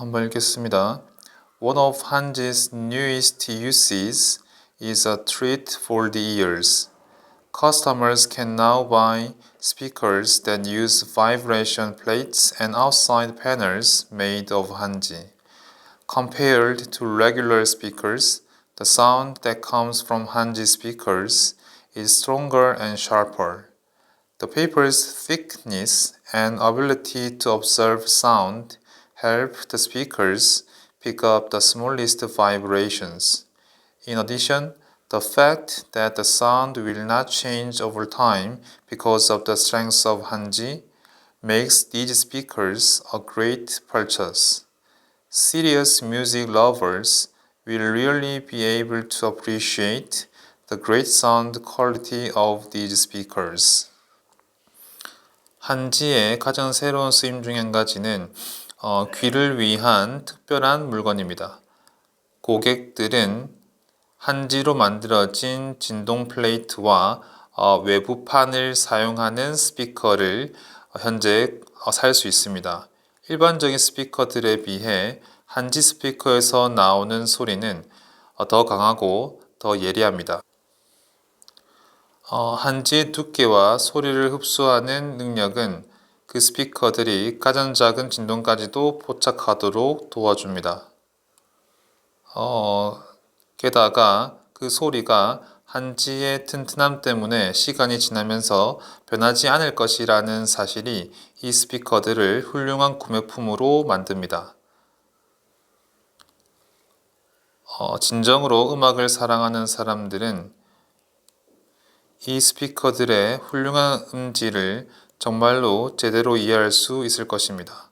한번 읽겠습니다. One of Hanji's newest uses is a treat for the ears. Customers can now buy speakers that use vibration plates and outside panels made of Hanji. Compared to regular speakers, the sound that comes from Hanji speakers is stronger and sharper. The paper's thickness and ability to observe sound help the speakers pick up the smallest vibrations. In addition, the fact that the sound will not change over time because of the strength of Hanji makes these speakers a great purchase. Serious music lovers will really be able to appreciate the great sound quality of these speakers. 한지의 가장 새로운 쓰임 중 한 가지는 어, 귀를 위한 특별한 물건입니다. 고객들은 한지로 만들어진 진동 플레이트와 어, 외부판을 사용하는 스피커를 현재 어, 살수 있습니다. 일반적인 스피커들에 비해 한지 스피커에서 나오는 소리는 어, 더 강하고 더 예리합니다. 어, 한지의 두께와 소리를 흡수하는 능력은 그 스피커들이 가장 작은 진동까지도 포착하도록 도와줍니다. 어, 게다가 그 소리가 한지의 튼튼함 때문에 시간이 지나면서 변하지 않을 것이라는 사실이 이 스피커들을 훌륭한 구매품으로 만듭니다. 어, 진정으로 음악을 사랑하는 사람들은 이 스피커들의 훌륭한 음질을 정말로 제대로 이해할 수 있을 것입니다.